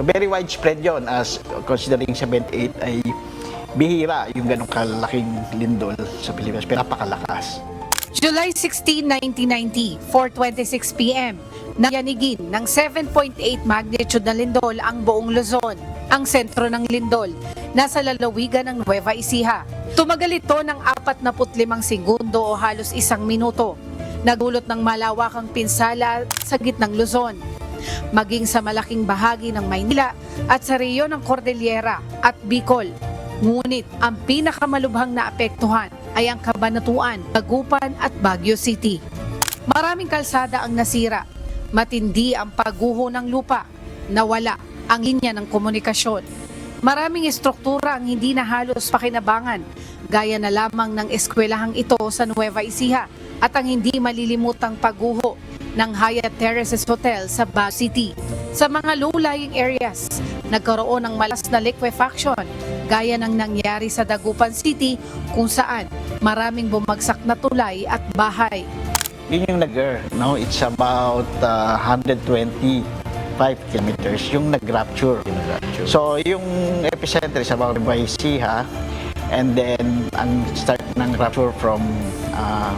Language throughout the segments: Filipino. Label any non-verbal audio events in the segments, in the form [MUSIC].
So very widespread yon as considering 78 ay bihira yung ganong kalaking lindol sa Pilipinas. Pero napakalakas. July 16, 1990, 4.26 p.m. Nayanigin ng 7.8 magnitude na lindol ang buong Luzon. Ang sentro ng lindol, nasa lalawigan ng Nueva Ecija. Tumagal ito ng 45 segundo o halos isang minuto. Nagulot ng malawakang pinsala sa gitnang Luzon. Maging sa malaking bahagi ng Maynila at sa reyon ng Cordillera at Bicol. Ngunit ang pinakamalubhang na apektuhan ay ang Kabanatuan, Tagupan at Baguio City. Maraming kalsada ang nasira. Matindi ang pagguho ng lupa. Nawala ang linya ng komunikasyon. Maraming estruktura ang hindi na halos pakinabangan, gaya na lamang ng eskwelahang ito sa Nueva Ecija at ang hindi malilimutang pagguho ng Hyatt Terraces Hotel sa Baguio City. Sa mga low-lying areas, nagkaroon ng malas na liquefaction gaya ng nangyari sa Dagupan City kung saan maraming bumagsak na tulay at bahay. Yun yung nag no? It's about uh, 125 kilometers yung nag-rupture. So, yung epicenter is about by Siha and then ang start ng rupture from uh,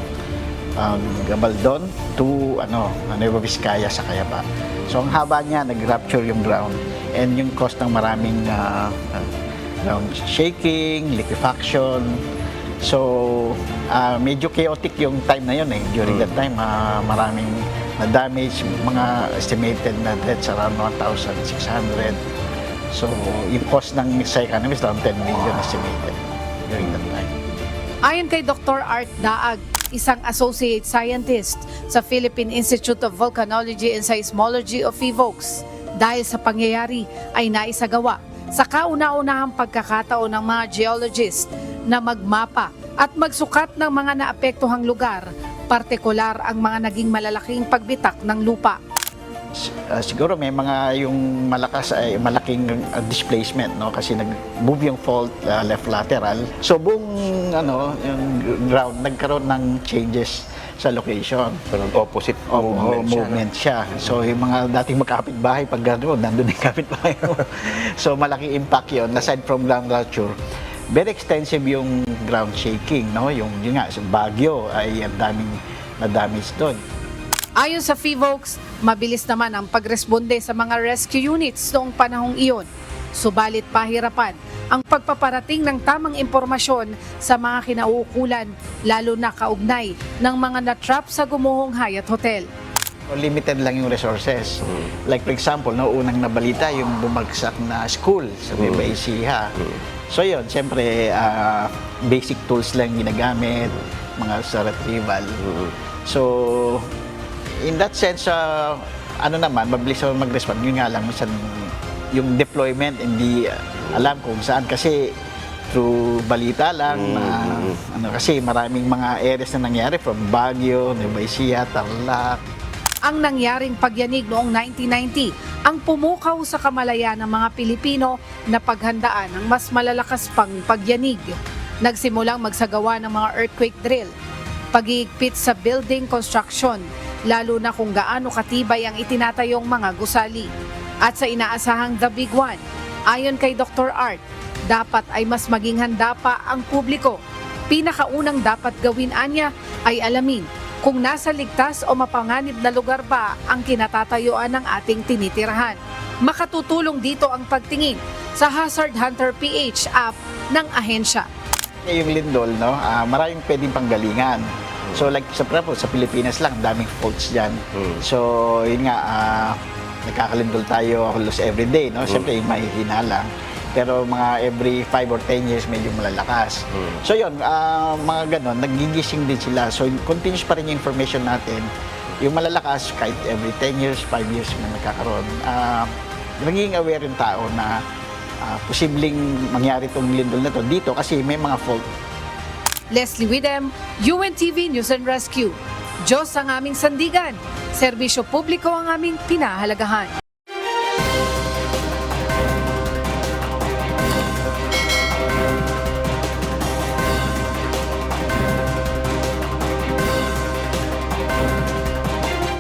um, Gabaldon to ano, Nueva Vizcaya sa Cayaba. So, ang haba niya, nag-rupture yung ground and yung cause ng maraming uh, uh, ground shaking, liquefaction, So, ah, medyo chaotic yung time na yun eh. During that time, ah, maraming na-damage, mga estimated na deaths around 1,600. So, yung cost ng sa economy is around 10 million estimated during that time. Ayon kay Dr. Art Daag, isang associate scientist sa Philippine Institute of Volcanology and Seismology of PHIVOLCS, dahil sa pangyayari ay naisagawa sa kauna-unahang pagkakataon ng mga geologist na magmapa at magsukat ng mga naapektuhang lugar, partikular ang mga naging malalaking pagbitak ng lupa. Ah, siguro may mga yung malakas ay malaking ah, displacement no kasi nag-move yung fault ah, left lateral. So buong ano yung ground nagkaroon ng changes sa location. Parang opposite Oh, movement, movement, siya. siya. So, yung mga dating magkapit-bahay, pag gano'n, nandun yung kapit-bahay mo. [LAUGHS] so, malaking impact yun. Aside from ground rupture, very extensive yung ground shaking, no? Yung, yun nga, sa Baguio ay ang daming na-damage doon. Ayon sa FIVOLCS, mabilis naman ang pagresponde sa mga rescue units noong panahong iyon. Subalit pahirapan ang pagpaparating ng tamang impormasyon sa mga kinauukulan, lalo na kaugnay ng mga na-trap sa gumuhong Hyatt Hotel. Limited lang yung resources. Like for example, no, unang nabalita yung bumagsak na school sa Nueva Ecija. So yun, siyempre, ah, basic tools lang ginagamit, mga sa retrieval. So, in that sense, ah, ano naman, mabilis naman mag-respond. Yun nga lang, minsan yung deployment, hindi ah, alam kung saan. Kasi through balita lang, na, ano, kasi maraming mga areas na nangyari from Baguio, Nueva Ecija, Tarlac, Ang nangyaring pagyanig noong 1990 ang pumukaw sa kamalayan ng mga Pilipino na paghandaan ng mas malalakas pang pagyanig. Nagsimulang magsagawa ng mga earthquake drill, pag-iigpit sa building construction, lalo na kung gaano katibay ang itinatayong mga gusali. At sa inaasahang The Big One, ayon kay Dr. Art, dapat ay mas maging handa pa ang publiko. Pinakaunang dapat gawin anya ay alamin kung nasa ligtas o mapanganib na lugar ba ang kinatatayuan ng ating tinitirahan. Makatutulong dito ang pagtingin sa Hazard Hunter PH app ng ahensya. Yung lindol, no, ah, maraming pwedeng panggalingan. So like sa Prepo, sa Pilipinas lang, daming faults dyan. So yun nga, ah, nagkakalindol tayo halos every day, no? Siyempre, mahihina lang. Pero mga every 5 or 10 years, medyo malalakas. So yun, ah, mga ganon, nagigising din sila. So continuous pa rin yung information natin. Yung malalakas, kahit every 10 years, 5 years may nagkakaroon. ah, nagiging aware yung tao na ah, posibleng mangyari itong lindol na to dito kasi may mga fault Leslie Widem, UNTV News and Rescue. Diyos ang aming sandigan. Serbisyo publiko ang aming pinahalagahan.